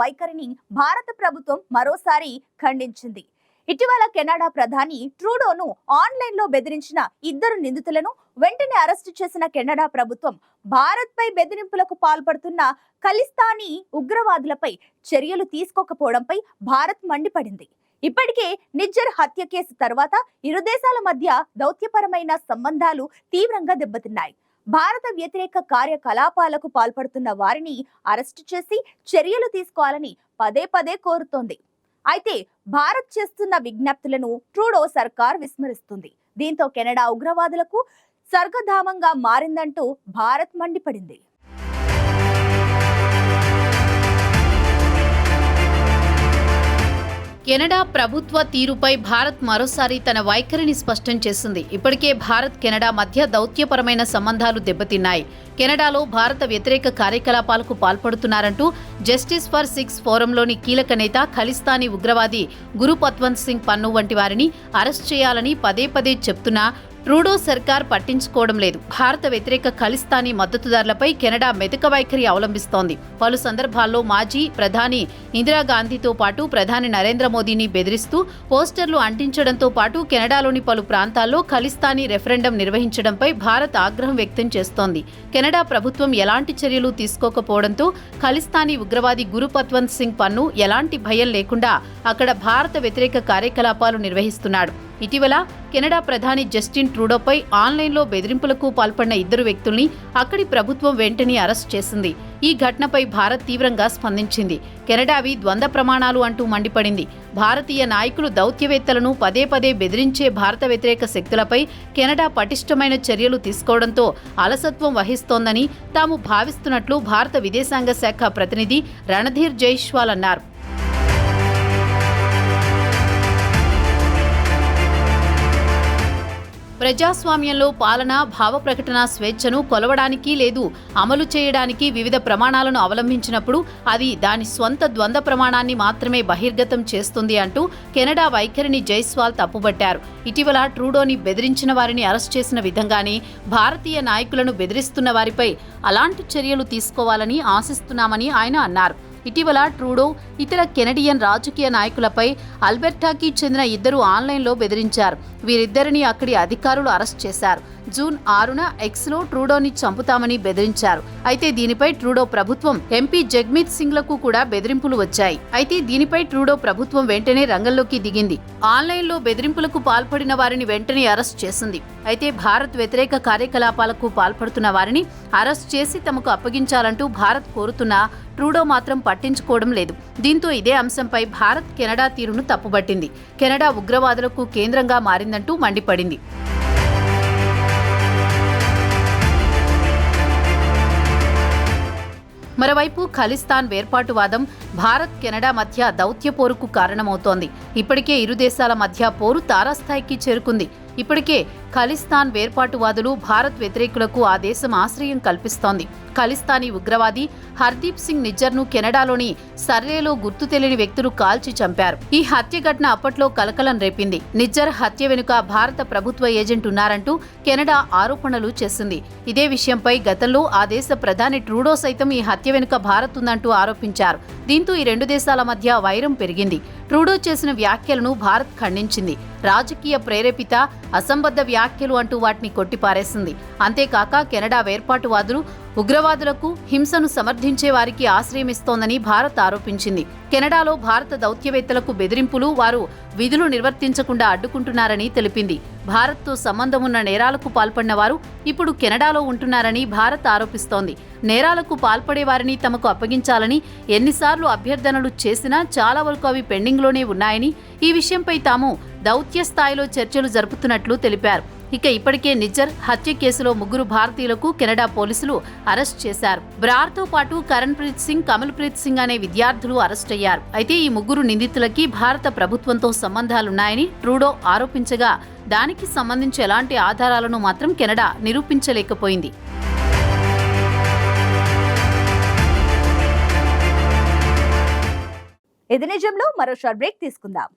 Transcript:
వైఖరిని భారత ప్రభుత్వం మరోసారి ఖండించింది. ఇటీవల కెనడా ప్రధాని ట్రూడోను ఆన్లైన్లో బెదిరించిన ఇద్దరు నిందితులను వెంటనే అరెస్టు చేసిన కెనడా ప్రభుత్వం భారత్ పై బెదిరింపులకు పాల్పడుతున్న ఖలిస్తానీ ఉగ్రవాదులపై చర్యలు తీసుకోకపోవడంపై భారత్ మండిపడింది. ఇప్పటికే నిజ్జర్ హత్య కేసు తర్వాత ఇరు దేశాల మధ్య దౌత్యపరమైన సంబంధాలు తీవ్రంగా దెబ్బతిన్నాయి. భారత వ్యతిరేక కార్యకలాపాలకు పాల్పడుతున్న వారిని అరెస్టు చేసి చర్యలు తీసుకోవాలని పదే పదే కోరుతోంది. అయితే భారత్ చేస్తున్న విజ్ఞప్తులను ట్రూడో సర్కార్ విస్మరిస్తుంది. దీంతో కెనడా ఉగ్రవాదులకు స్వర్గధామంగా మారిందంటూ భారత్ మండిపడింది. కెనడా ప్రభుత్వ తీరుపై భారత్ మరోసారి తన వైఖరిని స్పష్టం చేసింది. ఇప్పటికే భారత్ కెనడా మధ్య దౌత్యపరమైన సంబంధాలు దెబ్బతిన్నాయి. కెనడాలో భారత వ్యతిరేక కార్యకలాపాలకు పాల్పడుతున్నారంటూ జస్టిస్ ఫర్ సిక్స్ ఫోరంలోని కీలక నేత ఖలిస్తానీ ఉగ్రవాది గురు పత్వంత్ సింగ్ పన్ను వంటి వారిని అరెస్ట్ చేయాలని పదే పదే చెప్తున్నా ట్రూడో సర్కార్ పట్టించుకోవడం లేదు. భారత వ్యతిరేక ఖలిస్తానీ మద్దతుదారులపై కెనడా మెతక వైఖరి అవలంబిస్తోంది. పలు సందర్భాల్లో మాజీ ప్రధాని ఇందిరాగాంధీతో పాటు ప్రధాని నరేంద్ర మోదీని బెదిరిస్తూ పోస్టర్లు అంటించడంతో పాటు కెనడాలోని పలు ప్రాంతాల్లో ఖలిస్తానీ రెఫరెండం నిర్వహించడంపై భారత్ ఆగ్రహం వ్యక్తం చేస్తోంది. కెనడా ప్రభుత్వం ఎలాంటి చర్యలు తీసుకోకపోవడంతో ఖలిస్తానీ ఉగ్రవాది గురుపత్వంత్ సింగ్ పన్ను ఎలాంటి భయం లేకుండా అక్కడ భారత వ్యతిరేక కార్యకలాపాలు నిర్వహిస్తున్నాడు. ఇటీవల కెనడా ప్రధాని జస్టిన్ ట్రూడోపై ఆన్లైన్లో బెదిరింపులకు పాల్పడిన ఇద్దరు వ్యక్తుల్ని అక్కడి ప్రభుత్వం వెంటనే అరెస్ట్ చేసింది. ఈ ఘటనపై భారత్ తీవ్రంగా స్పందించింది. కెనడావి ద్వంద్వ ప్రమాణాలు అంటూ మండిపడింది. భారతీయ నాయకులు దౌత్యవేత్తలను పదే పదే బెదిరించే భారత వ్యతిరేక శక్తులపై కెనడా పటిష్టమైన చర్యలు తీసుకోవడంతో అలసత్వం వహిస్తోందని తాము భావిస్తున్నట్లు భారత విదేశాంగ శాఖ ప్రతినిధి రణధీర్ జైష్వాల్ అన్నారు. ప్రజాస్వామ్యంలో పాలన భావ ప్రకటన స్వేచ్ఛను కొలవడానికి లేదు అమలు చేయడానికి వివిధ ప్రమాణాలను అవలంబించినప్పుడు అది దాని స్వంత ద్వంద్వ ప్రమాణాన్ని మాత్రమే బహిర్గతం చేస్తుంది అంటూ కెనడా వైఖరిని జైస్వాల్ తప్పుబట్టారు. ఇటీవల ట్రూడోని బెదిరించిన వారిని అరెస్ట్ చేసిన విధంగానే భారతీయ నాయకులను బెదిరిస్తున్న వారిపై అలాంటి చర్యలు తీసుకోవాలని ఆశిస్తున్నామని ఆయన అన్నారు. ఇటీవల ట్రూడో ఇతర కెనడియన్ రాజకీయ నాయకులపై అల్బెర్టాకి చెందిన ఇద్దరు ఆన్లైన్లో బెదిరించారు. వీరిద్దరిని అక్కడి అధికారులు అరెస్ట్ చేశారు. జూన్ ఆరున ఎక్స్లో ట్రూడోని చంపుతామని బెదిరించారు. అయితే దీనిపై ట్రూడో ప్రభుత్వం ఎంపీ జగ్మీత్ సింగ్లకు కూడా బెదిరింపులు వచ్చాయి. అయితే దీనిపై ట్రూడో ప్రభుత్వం వెంటనే రంగంలోకి దిగింది. ఆన్లైన్లో బెదిరింపులకు పాల్పడిన వారిని వెంటనే అరెస్ట్ చేసింది. అయితే భారత్ వ్యతిరేక కార్యకలాపాలకు పాల్పడుతున్న వారిని అరెస్ట్ చేసి తమకు అప్పగించాలంటూ భారత్ కోరుతున్నా ట్రూడో మాత్రం పట్టించుకోవడం లేదు. దీంతో ఇదే అంశంపై భారత్ కెనడా తీరును తప్పుబట్టింది. కెనడా ఉగ్రవాదులకు కేంద్రంగా మారిందంటూ మండిపడింది. మరోవైపు ఖలిస్తాన్ వేర్పాటువాదం భారత్ కెనడా మధ్య దౌత్య పోరుకు కారణమవుతోంది. ఇప్పటికే ఇరు దేశాల మధ్య పోరు తారాస్థాయికి చేరుకుంది. ఇప్పటికే ఖలిస్తాన్ వేర్పాటువాదులు భారత్ వ్యతిరేకులకు ఆ దేశం ఆశ్రయం కల్పిస్తోంది. ఖలిస్తానీ ఉగ్రవాది హర్దీప్ సింగ్ నిజ్జర్ను కెనడాలోని సర్రేలో గుర్తు తెలియని వ్యక్తులు కాల్చి చంపారు. ఈ హత్య ఘటన అప్పట్లో కలకలం రేపింది. నిజ్జర్ హత్య వెనుక భారత ప్రభుత్వ ఏజెంట్ ఉన్నారంటూ కెనడా ఆరోపణలు చేసింది. ఇదే విషయంపై గతంలో ఆ దేశ ప్రధాని ట్రూడో సైతం ఈ హత్య వెనుక భారత్ ఉందంటూ ఆరోపించారు. దీంతో ఈ రెండు దేశాల మధ్య వైరం పెరిగింది. ట్రూడో చేసిన వ్యాఖ్యలను భారత్ ఖండించింది. రాజకీయ ప్రేరేపిత అసంబద్ధ వ్యాఖ్యలు అంటూ వాటిని కొట్టిపారేసింది. అంతేకాక కెనడా వేర్పాటువాదులు ఉగ్రవాదులకు హింసను సమర్థించే వారికి ఆశ్రయమిస్తోందని భారత్ ఆరోపించింది. కెనడాలో భారత దౌత్యవేత్తలకు బెదిరింపులు వారు విధులు నిర్వర్తించకుండా అడ్డుకుంటున్నారని తెలిపింది. భారత్తో సంబంధం ఉన్న నేరాలకు పాల్పడిన వారు ఇప్పుడు కెనడాలో ఉంటున్నారని భారత్ ఆరోపిస్తోంది. నేరాలకు పాల్పడే వారిని తమకు అప్పగించాలని ఎన్నిసార్లు అభ్యర్థనలు చేసినా చాలా వరకు అవి పెండింగ్లోనే ఉన్నాయని ఈ విషయంపై తాము దౌత్య స్థాయిలో చర్చలు జరుపుతున్నట్లు తెలిపారు. ఇక ఇప్పటికే నిజ్జర్ హత్య కేసులో ముగ్గురు భారతీయులకు కెనడా పోలీసులు అరెస్ట్ చేశారు. బ్రార్తో పాటు కరణ్ ప్రీత్ సింగ్ కమల్ ప్రీత్ సింగ్ అనే విద్యార్థులు అరెస్ట్ అయ్యారు. అయితే ఈ ముగ్గురు నిందితులకి భారత ప్రభుత్వంతో సంబంధాలున్నాయని ట్రూడో ఆరోపించగా దానికి సంబంధించి ఎలాంటి ఆధారాలను మాత్రం కెనడా నిరూపించలేకపోయింది. ఇది నిజంలో మరో షార్ట్ బ్రేక్ తీసుకుందాం.